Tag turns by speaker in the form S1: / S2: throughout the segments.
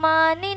S1: মানে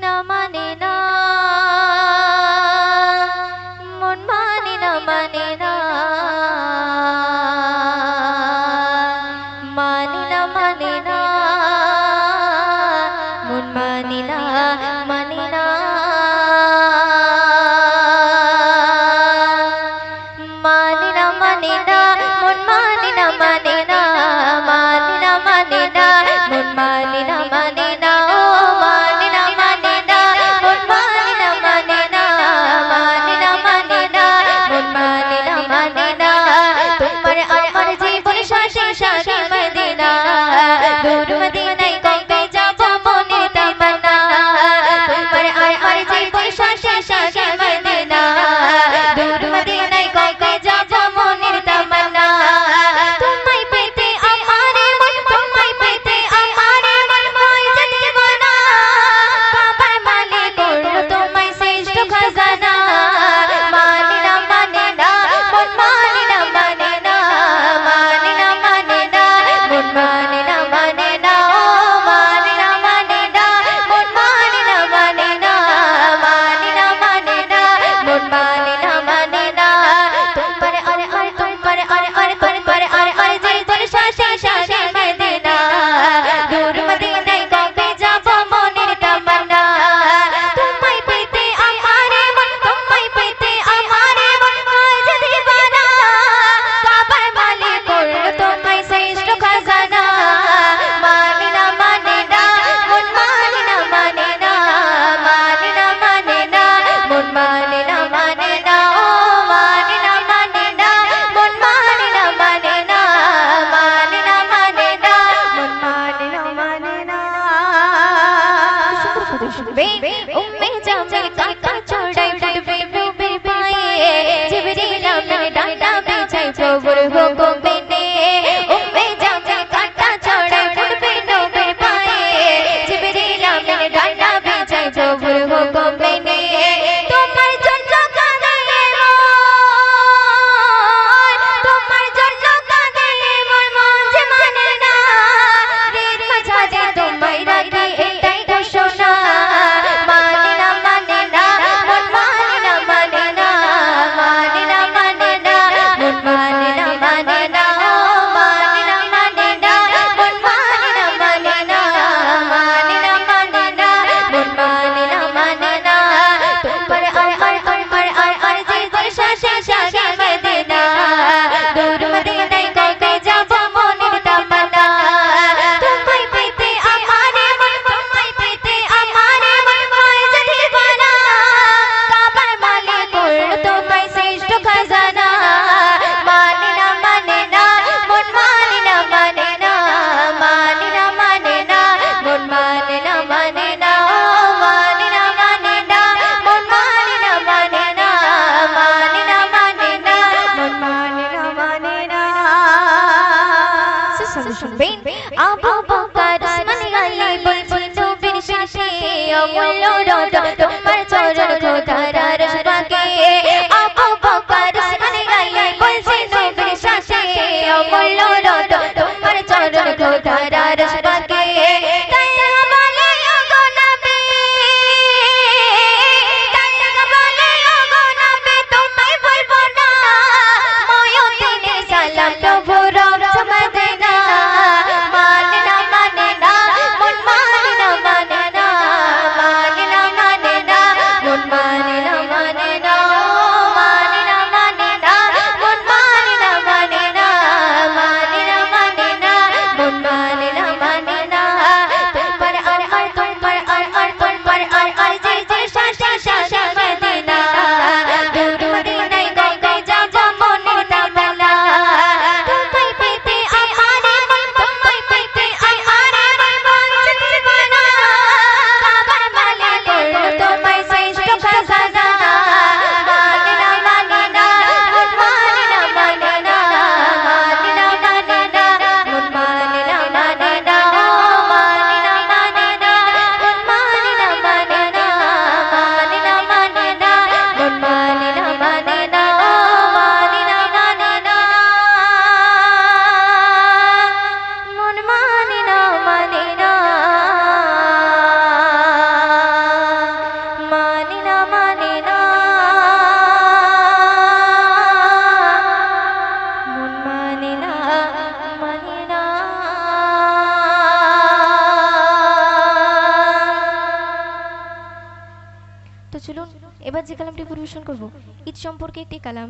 S1: করব। ঈদ সম্পর্কে একটি কালাম,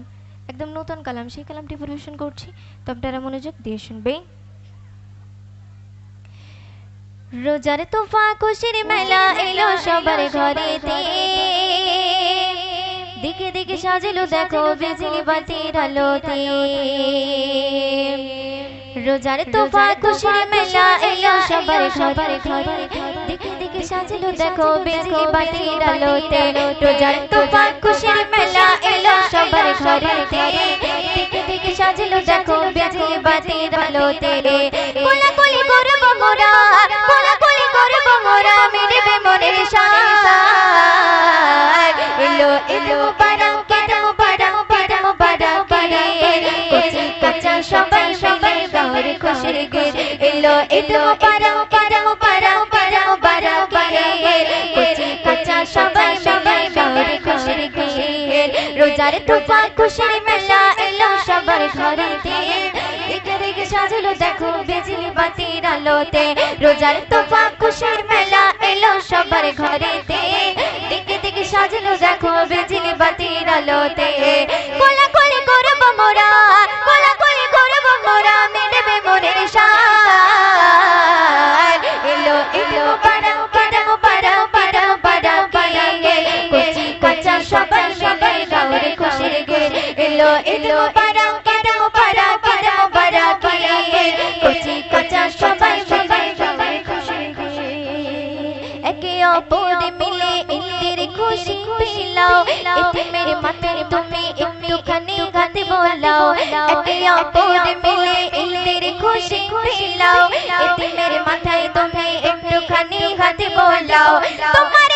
S1: একদম নতুন কালাম, সেই কালামটি পরিবেশন করছি। তো আপনারা মনোযোগ দিয়ে শুনবে রোজার তোফা খুশির মেলা এলো সবার ঘরেতে। দিকে দিকে সাজলো দেখো বিজলি বাতির আলোতে রোজার তোফা খুশির মেলা এলো সবার সবার ঘরে সাজলো দেখো বিজলি বাতির আলোতে রোজার তোফা খুশির মেলা এলো সবার ঘরে দিকে দিকে সাজলো দেখো বিজলি বাতির আলোতে কোলা কোলি করব মোরা কোলা কোলি করব মোরা মিলবে মনের সাথ এলো এলো কচি কাঁচা সবাই সবাই গাওয়ার খুশির গে এলো এলো পারাও পারাও পারাও সবাই সবাই ঘরে খুশির গে রোজার তোফা খুশির মেলা এলো সবার ঘরে দেখে দিকে সাজলো, দেখো বিজলি বাতির আলোতে। রোজার তোফা খুশির মেলা এলো সবার ঘরে দেখে দিকে সাজলো, দেখো বিজলি বাতির আলোতে। গাতে বলাও, একে অপর মিলে ঈদের খুশি খিলাও এতে মেরে মাথায় তুমি একটুখানি গাতে বলাও। তোমারে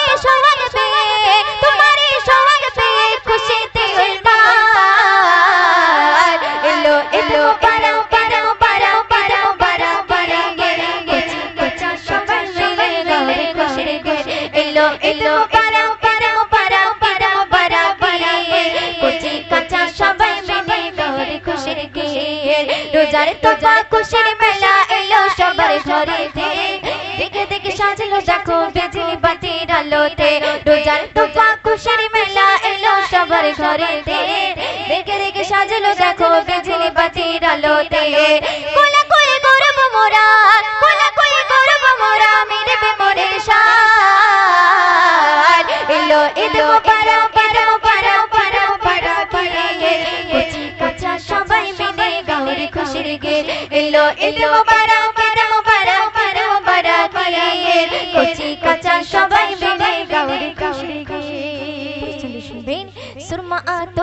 S1: ঘরেতে দিকে দিকে সাজলো দেখো বিজলি বাতির আলোতে কোলা কোলে করব মোরা কোলা কোলে করব মোরা মিলবে মনের সাথ এলো মিলে গাওরে খুশির গে এলো এলো পারাও পারাও পারাও পারাও পারে কচি কাঁচা সবাই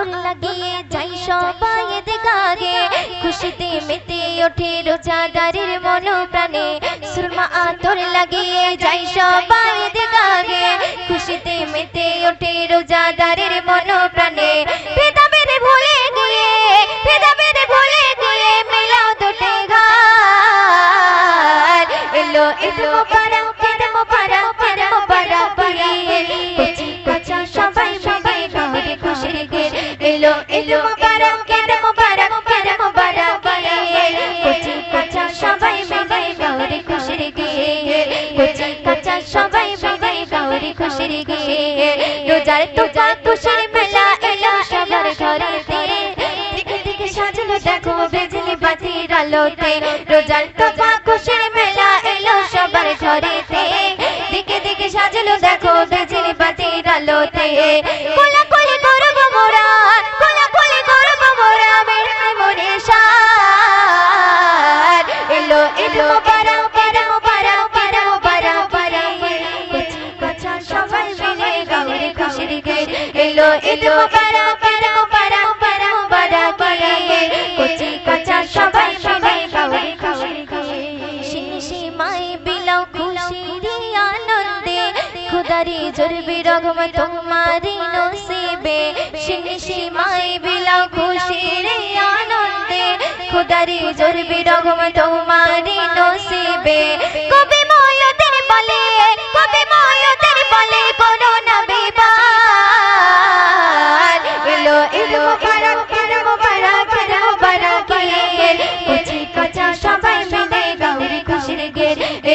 S1: আতর লাগিয়ে যাই সবাই দেখাগে খুশিতে মেতে ওঠে রোজাদারের মন প্রাণে সুরমা আতর লাগিয়ে যাই সবাই দেখাগে খুশিতে মেতে ওঠে রোজাদারের মন প্রাণে ভেদাভেদ ভুলে গিয়ে, ভেদাভেদ ভুলে গিয়ে মেলাও এলো এলো পাড়াও খুশির গে রোজার তোজা খুশির মেলা এলো সবার ঘরেতে দিকে দিকে সাজানো দেখো বিজলি বাতির আলোতে রোজার তোফা খুশির মেলা দেখো বিজলি বাতির আলোতে এলো এলো পারাও পারাও পারাও পারাও পারাও কচি কচা সবাই সবাই গাওরে খুশির গে সীমায় বিলাও খুশির আনন্দে। খুদারি জরবি রঘম তোমারি নসিবে। সীমায় বিলাও খুশির আনন্দে। খুদারি জরবি রঘম তোমারি নসিবে।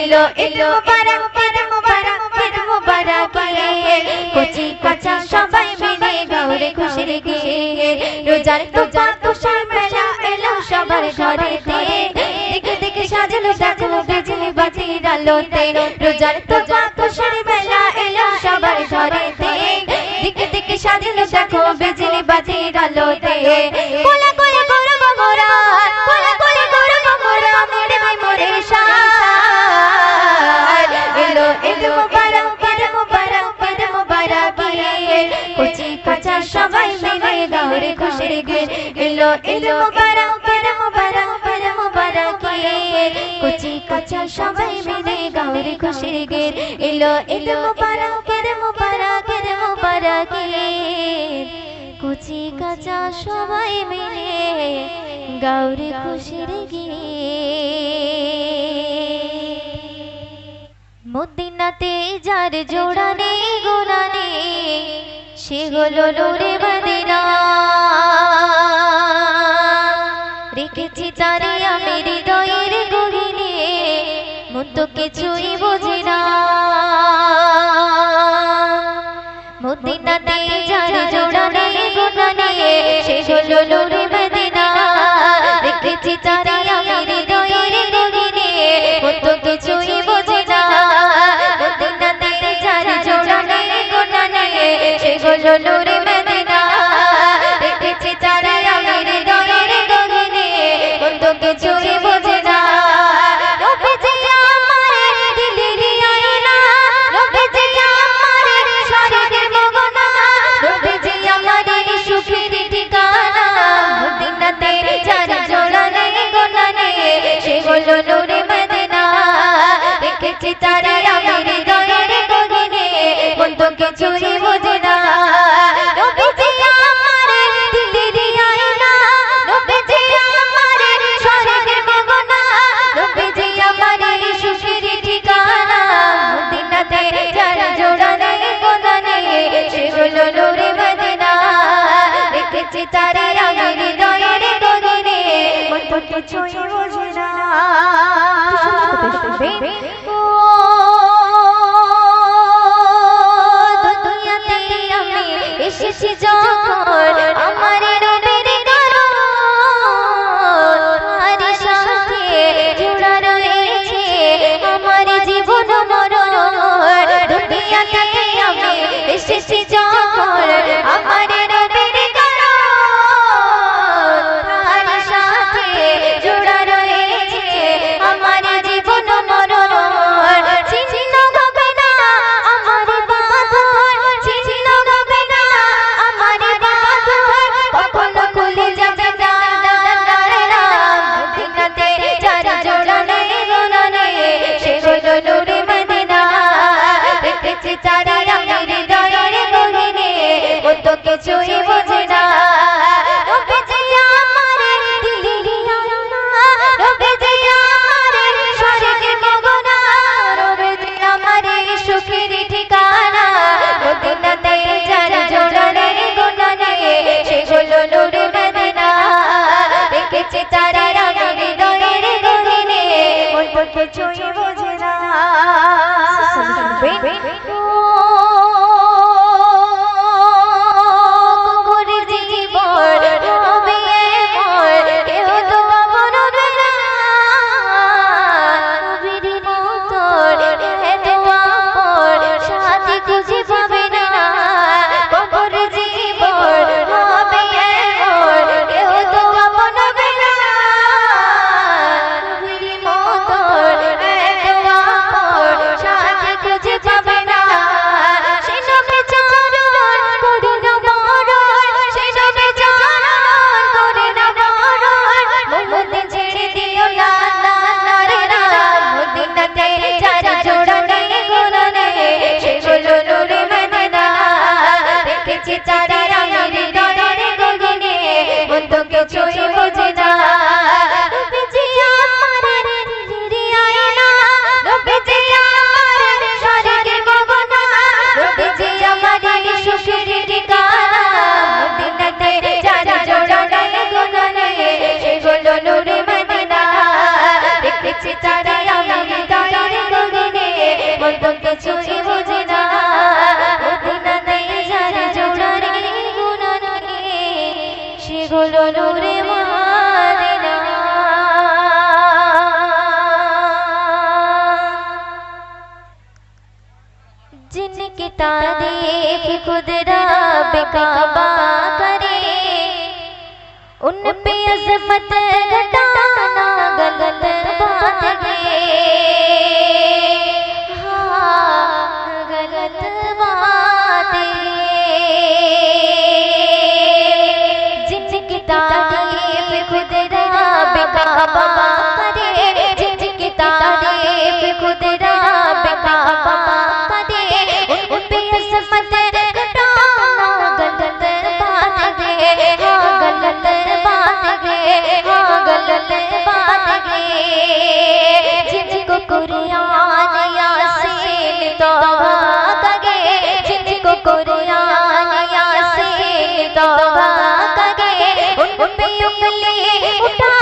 S1: এলো এলো মুবারক ঈদ মুবারক ঈদ মুবারক কচি কাঁচা সবাই মিলে গাউরে খুশির গীত রোজার তোপা, তুষার মেলা এলো সবার ঘরে দেখে দেখে সাজালো সাজালো বেজে বাতির আলোতে। রোজার তোপা, তুষার মেলা এলো সবার ঘরে দেখে দেখে সাজালো দেখো বেজে বাতির আলোতে। দৌড়ে খুশির ঘের এলো এলো মোবারক পেরা মোবারক পেরা মোবারক কুচি কাচা সবাই মিলে গাউরে খুশির ঘের এলো এলো মোবারক পেরা মোবারক পেরা মোবারক কুচি কাচা সবাই মিলে গাউরে খুশির ঘের মদিনাতে যার জোড়া নেই গোড়া নেই সেগুলো হলো নূরে মদিনা। রেখেছি তারে আমি হৃদয়ের গহিনে মন তো কিছুই বোঝে না। Wait. ফুটেছে চারা রঙের দরে গগনে। অন্ত কিছুই तारीख़ कुदरा करे। उन पे अजमत घटाना कुरियान यासीन तोबा कगे जिनको कुरियान यासीन तोबा कगे उन पे उंगली उठा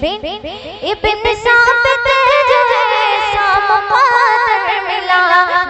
S1: बिन इब्न साबित जो है साम मिला।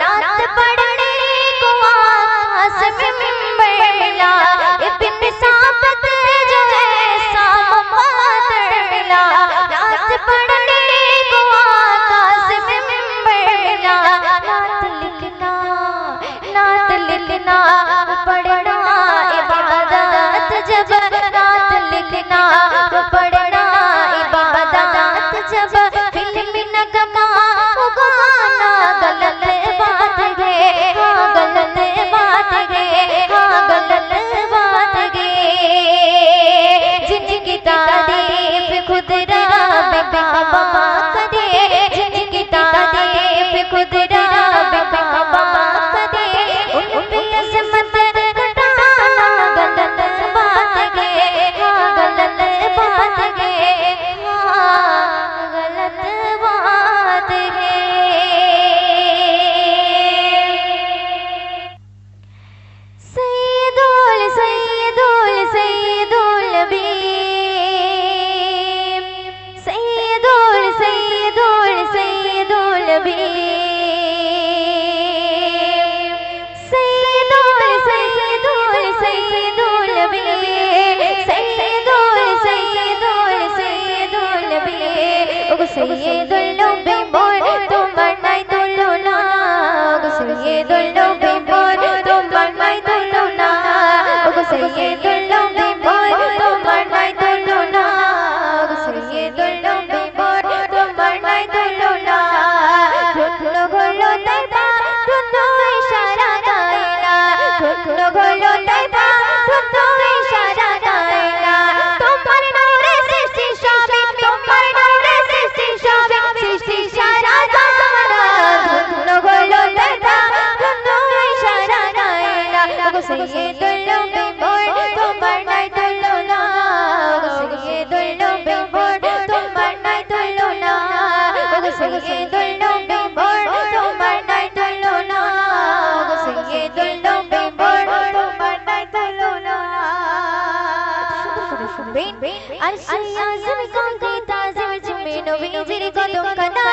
S1: শুনবেন আর সেই আজমি কাঁদে তাজিম জুমে নবীজির কদম কানা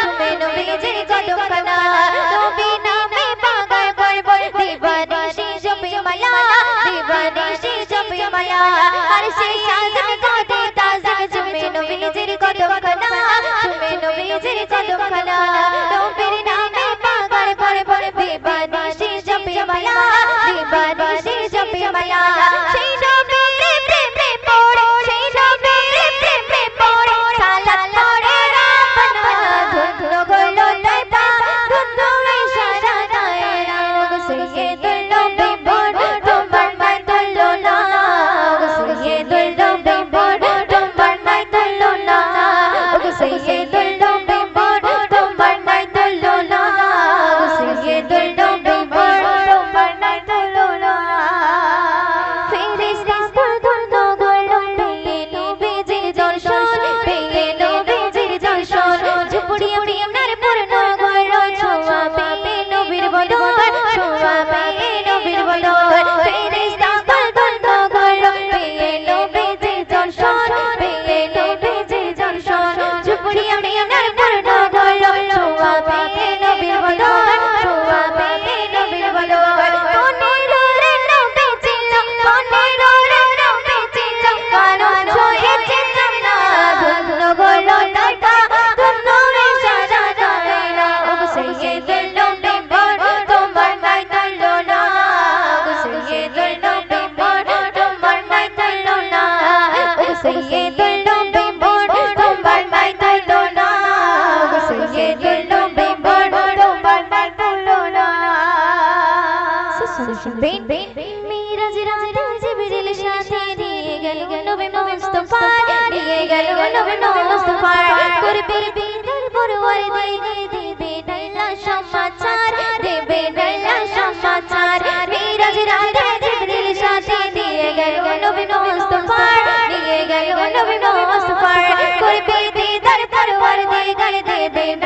S1: জুমে নবীজির কদম কানা নবী নামে পাগল করব দিবানিশি জপে মালা দিবানিশি জপে মালা আর সেই আজমি কাঁদে তাজিম জুমে নবীজির কদম কানা জুমে নবীজির কদম কানা নবীর নামে baby.